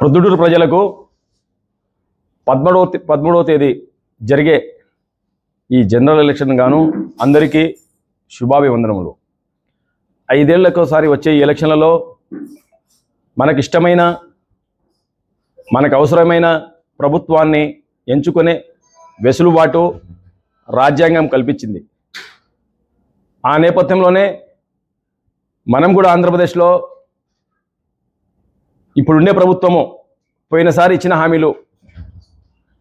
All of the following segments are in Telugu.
ప్రొద్దుటూరు ప్రజలకు పద్మూడవ తే- పదమూడవ తేదీ జరిగే ఈ జనరల్ ఎలక్షన్ గాను అందరికీ శుభాభివందనములు. ఐదేళ్ళకోసారి వచ్చే ఈ ఎలక్షన్లలో మనకి ఇష్టమైన మనకు అవసరమైన ప్రభుత్వాన్ని ఎంచుకునే వెసులుబాటు రాజ్యాంగం కల్పించింది. ఆ నేపథ్యంలోనే మనం కూడా ఆంధ్రప్రదేశ్లో ఇప్పుడుండే ప్రభుత్వము పోయినసారి ఇచ్చిన హామీలు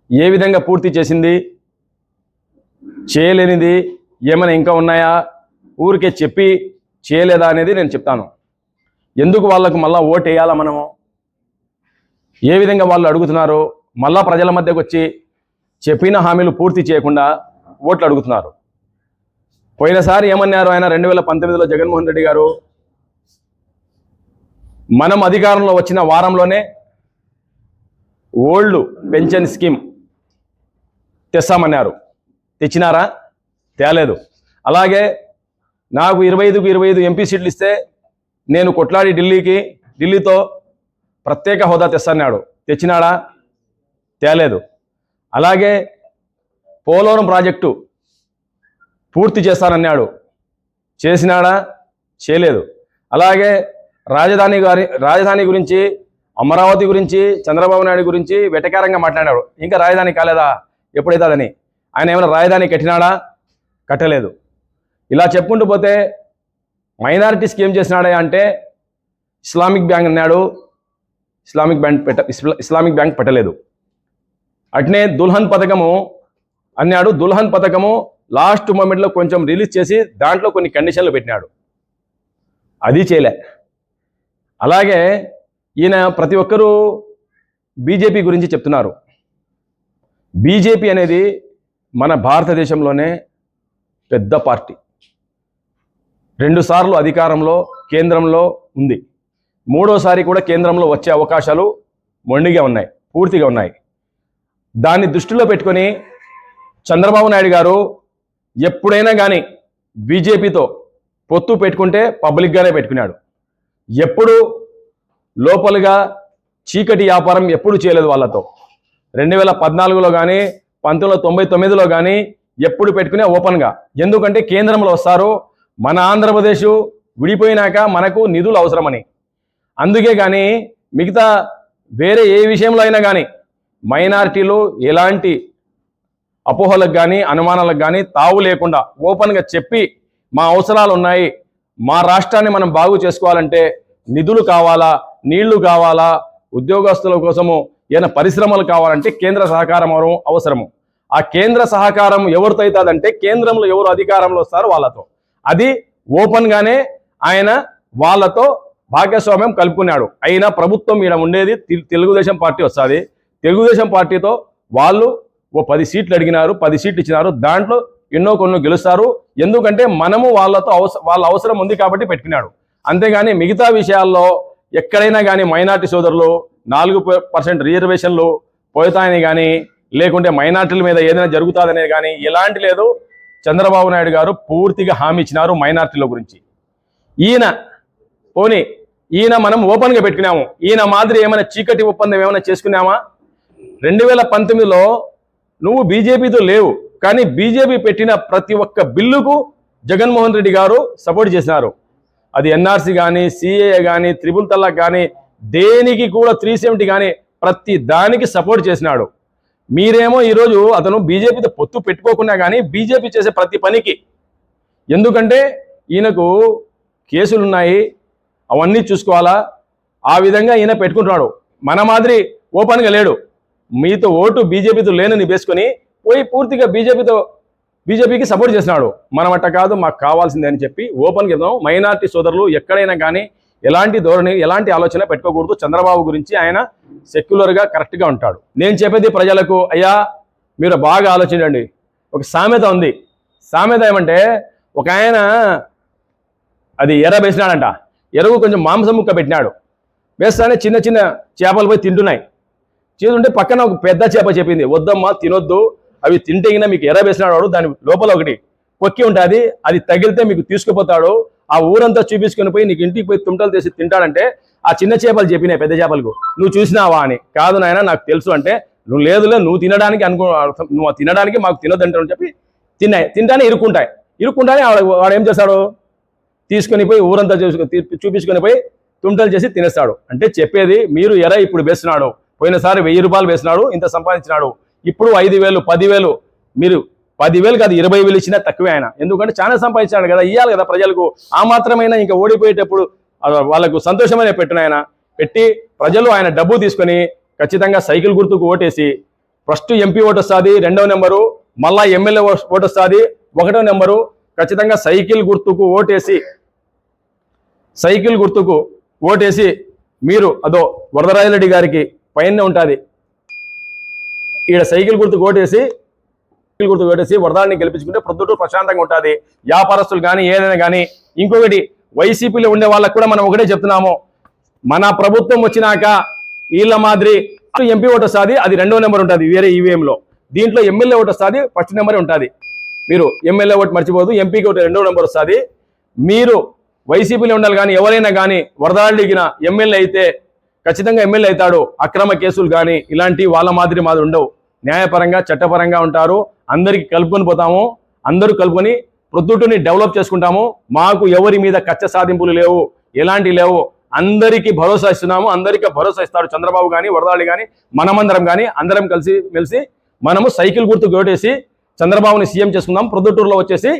ఏ విధంగా పూర్తి చేసింది? చేయలేనిది ఏమైనా ఇంకా ఉన్నాయా? ఊరికే చెప్పి చేయలేదా అనేది నేను చెప్తాను. ఎందుకు వాళ్ళకు మళ్ళీ ఓటు వేయాలా మనము? ఏ విధంగా వాళ్ళు అడుగుతున్నారు? మళ్ళా ప్రజల మధ్యకు వచ్చి చెప్పిన హామీలు పూర్తి చేయకుండా ఓట్లు అడుగుతున్నారు. పోయినసారి ఏమన్నారు ఆయన రెండు వేల పంతొమ్మిదిలో జగన్మోహన్ రెడ్డి గారు? మనం అధికారంలో వచ్చిన వారంలోనే ఓల్డ్ పెన్షన్ స్కీమ్ తెస్తామన్నారు. తెచ్చినారా? తేలేదు. అలాగే నాకు ఇరవై ఐదుకు ఇరవై ఐదు ఎంపీ సీట్లు ఇస్తే నేను కొట్లాడి ఢిల్లీకి ఢిల్లీతో ప్రత్యేక హోదా తెస్తాన్నాడు. తెచ్చినాడా? తేలేదు. అలాగే పోలవరం ప్రాజెక్టు పూర్తి చేస్తానన్నాడు. చేసినాడా? చేయలేదు. అలాగే రాజధాని గారి రాజధాని గురించి అమరావతి గురించి చంద్రబాబు నాయుడు గురించి వెటకారంగా మాట్లాడాడు ఇంకా రాజధాని కాలేదా? ఎప్పుడైతుందని. ఆయన ఏమైనా రాజధాని కట్టినాడా? కట్టలేదు. ఇలా చెప్పుకుంటూ పోతే మైనారిటీస్కి ఏం చేసినాడే అంటే ఇస్లామిక్ బ్యాంక్ అన్నాడు. ఇస్లామిక్ బ్యాంక్ పెట్ట ఇస్లా- ఇస్లామిక్ బ్యాంక్ పెట్టలేదు. అట్నే దుల్హన్ పథకము అన్నాడు. దుల్హన్ పథకము లాస్ట్ మూమెంట్లో కొంచెం రిలీజ్ చేసి దాంట్లో కొన్ని కండిషన్లు పెట్టినాడు. అది చేయలే. అలాగే ఈయన ప్రతి ఒక్కరూ బీజేపీ గురించి చెప్తున్నారు. బీజేపీ అనేది మన భారతదేశంలోనే పెద్ద పార్టీ. రెండుసార్లు అధికారంలో కేంద్రంలో ఉంది. మూడోసారి కూడా కేంద్రంలో వచ్చే అవకాశాలు మొండిగా ఉన్నాయి పూర్తిగా ఉన్నాయి. దాన్ని దృష్టిలో పెట్టుకొని చంద్రబాబు నాయుడు గారు ఎప్పుడైనా కానీ బీజేపీతో పొత్తు పెట్టుకుంటే పబ్లిక్గానే పెట్టుకున్నాడు. ఎప్పుడు లోపలుగా చీకటి వ్యాపారం ఎప్పుడు చేయలేదు వాళ్ళతో. రెండు వేల పద్నాలుగులో కానీ పంతొమ్మిది వందల తొంభై తొమ్మిదిలో కానీ ఎప్పుడు పెట్టుకునే ఓపెన్గా. ఎందుకంటే కేంద్రంలో వస్తారు మన ఆంధ్రప్రదేశ్ విడిపోయినాక మనకు నిధులు అవసరమని. అందుకే కానీ మిగతా వేరే ఏ విషయంలో అయినా కానీ మైనారిటీలు ఎలాంటి అపోహలకు కానీ అనుమానాలకు కానీ తావు లేకుండా ఓపెన్గా చెప్పి మా అవసరాలు ఉన్నాయి మా రాష్ట్రాన్ని మనం బాగు చేసుకోవాలంటే నిధులు కావాలా నీళ్ళు కావాలా ఉద్యోగస్తుల కోసము ఏదైనా పరిశ్రమలు కావాలంటే కేంద్ర సహకారం అవసరము. ఆ కేంద్ర సహకారం ఎవరితో అవుతుందంటే కేంద్రంలో ఎవరు అధికారంలో వస్తారు వాళ్ళతో. అది ఓపెన్గానే ఆయన వాళ్ళతో భాగస్వామ్యం కలుపుకున్నాడు. అయినా ప్రభుత్వం ఈడ ఉండేది తెలుగుదేశం పార్టీ వస్తుంది. తెలుగుదేశం పార్టీతో వాళ్ళు ఓ పది సీట్లు అడిగినారు పది సీట్లు ఇచ్చినారు. దాంట్లో ఎన్నో కొన్ని గెలుస్తారు. ఎందుకంటే మనము వాళ్ళతో అవసరం వాళ్ళ అవసరం ఉంది కాబట్టి పెట్టుకున్నాడు. అంతేగాని మిగతా విషయాల్లో ఎక్కడైనా కానీ మైనార్టీ సోదరులు నాలుగు పర్సెంట్ రిజర్వేషన్లు పోతాయని కానీ లేకుంటే మైనార్టీల మీద ఏదైనా జరుగుతుందనేది కానీ ఎలాంటి లేదు. చంద్రబాబు నాయుడు గారు పూర్తిగా హామీ ఇచ్చినారు మైనార్టీల గురించి. ఈయన పోనీ ఈయన మనం ఓపెన్గా పెట్టుకున్నాము. ఈయన మాదిరి ఏమైనా చీకటి ఒప్పందం ఏమైనా చేసుకున్నామా? రెండు వేల పంతొమ్మిదిలో నువ్వు బీజేపీతో లేవు కానీ బీజేపీ పెట్టిన ప్రతి ఒక్క బిల్లుకు జగన్మోహన్ రెడ్డి గారు సపోర్ట్ చేసినారు. అది ఎన్ఆర్సీ కానీ సిఏఏ కానీ త్రిపుల్ తల్లాక్ కానీ దేనికి కూడా త్రీ సెవెంటీ కానీ ప్రతి దానికి సపోర్ట్ చేసినాడు. మీరేమో ఈరోజు అతను బీజేపీతో పొత్తు పెట్టుకోకున్నా కానీ బీజేపీ చేసే ప్రతి పనికి. ఎందుకంటే ఈయనకు కేసులు ఉన్నాయి అవన్నీ చూసుకోవాలా? ఆ విధంగా ఈయన పెట్టుకుంటున్నాడు. మన మాదిరి ఓపెన్గా లేడు. మీతో ఓటు బీజేపీతో లేనని వేసుకొని పోయి పూర్తిగా బీజేపీతో బీజేపీకి సపోర్ట్ చేసినాడు. మనం అట్ట కాదు మాకు కావాల్సిందే అని చెప్పి ఓపెన్గా ఇద్దాం మైనార్టీ సోదరులు ఎక్కడైనా కానీ ఎలాంటి ధోరణి ఎలాంటి ఆలోచన పెట్టుకోకూడదు. చంద్రబాబు గురించి ఆయన సెక్యులర్గా కరెక్ట్గా ఉంటాడు. నేను చెప్పేది ప్రజలకు అయ్యా మీరు బాగా ఆలోచించండి. ఒక సామెత ఉంది. సామెత ఏమంటే ఒక ఆయన అది ఎర్ర వేసినాడంట. ఎరువు కొంచెం మాంసం ముక్క పెట్టినాడు. వేస్తానే చిన్న చిన్న చేపలు పోయి తింటున్నాయి. చేతుంటే పక్కన ఒక పెద్ద చేప చెప్పింది. వద్దమ్మా తినొద్దు. అవి తింటే మీకు ఎర్ర వాడు దాని లోపల ఒకటి కొక్కి ఉంటుంది అది తగిలితే మీకు తీసుకుపోతాడు. ఆ ఊరంతా చూపించుకొని పోయి నీకు ఇంటికి పోయి తుంటలు తీసి తింటాడంటే ఆ చిన్న చేపలు చెప్పినాయి పెద్ద చేపలకు. నువ్వు చూసినావా అని. కాదు నాయన నాకు తెలుసు అంటే నువ్వు లేదులే నువ్వు తినడానికి అనుకో నువ్వు తినడానికి మాకు తినొద్దంటావు చెప్పి తిన్నాయి. తింటానే ఇరుక్కుంటాయి. ఇరుక్కుంటానే వాడు వాడు ఏం చేస్తాడు? తీసుకొని పోయి ఊరంతా చూసుకొని చూపించుకొని పోయి తుంటలు చేసి తినేస్తాడు. అంటే చెప్పేది మీరు ఎరా ఇప్పుడు వేస్తున్నాడు. పోయినసారి వెయ్యి రూపాయలు వేసినాడు ఇంత సంపాదించినాడు. ఇప్పుడు ఐదు వేలు పదివేలు మీరు పదివేలు కాదు ఇరవై వేలు ఇచ్చినా తక్కువే ఆయన. ఎందుకంటే చాలా సంపాదించాడు కదా ఇవ్వాలి కదా ప్రజలకు. ఆ మాత్రమైనా ఇంకా ఓడిపోయేటప్పుడు వాళ్ళకు సంతోషమనే పెట్టిన ఆయన. పెట్టి ప్రజలు ఆయన డబ్బు తీసుకొని ఖచ్చితంగా సైకిల్ గుర్తుకు ఓటేసి ఫస్ట్ ఎంపీ ఓటు వస్తుంది రెండవ నెంబరు మళ్ళా ఎమ్మెల్యే ఓటు వస్తుంది ఒకటో నెంబరు ఖచ్చితంగా సైకిల్ గుర్తుకు ఓటేసి సైకిల్ గుర్తుకు ఓటేసి మీరు అదో వరదరాజరెడ్డి గారికి పైన ఉంటుంది. ఈడ సైకిల్ గుర్తు కోటేసి సైకిల్ గుర్తు కోటేసి వరదాన్ని గెలిపించుకుంటే ప్రొద్దుటూరు ప్రశాంతంగా ఉంటుంది. వ్యాపారస్తులు కానీ ఏదైనా కానీ ఇంకొకటి వైసీపీలో ఉండే వాళ్ళకు కూడా మనం ఒకటే చెప్తున్నాము. మన ప్రభుత్వం వచ్చినాక వీళ్ళ మాదిరి ఎంపీ ఓటు వస్తుంది అది రెండో నెంబర్ ఉంటుంది వేరే ఈవీఎంలో దీంట్లో ఎమ్మెల్యే ఓటు వస్తుంది ఫస్ట్ నెంబర్ ఉంటుంది. మీరు ఎమ్మెల్యే ఓటు మర్చిపోదు ఎంపీకి ఓటు రెండో నెంబర్ వస్తుంది. మీరు వైసీపీలో ఉండాలి కానీ ఎవరైనా కానీ వరదాడిగిన ఎమ్మెల్యే అయితే ఖచ్చితంగా ఎమ్మెల్యే అవుతాడు. అక్రమ కేసులు కానీ ఇలాంటి వాళ్ళ మాదిరి మాదిరి ఉండవు. న్యాయపరంగా చట్టపరంగా ఉంటారు. అందరికి కలుపుకొని పోతాము. అందరూ కలుపుకొని ప్రొద్దుటిని డెవలప్ చేసుకుంటాము. మాకు ఎవరి మీద కచ్చ సాధింపులు లేవు ఎలాంటి లేవు. అందరికీ భరోసా ఇస్తున్నాము. అందరికీ భరోసా ఇస్తాడు చంద్రబాబు కానీ వరదాళి కానీ మనమందరం కానీ అందరం కలిసి మెలిసి మనము సైకిల్ గుర్తు గోటేసి చంద్రబాబుని సీఎం చేసుకుందాం. ప్రొద్దుటూరులో వచ్చేసి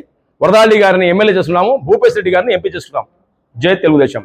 వరదాళి గారిని ఎమ్మెల్యే చేసుకున్నాము భూపేశ్ రెడ్డి గారిని ఎంపీ చేసుకున్నాం జై తెలుగుదేశం.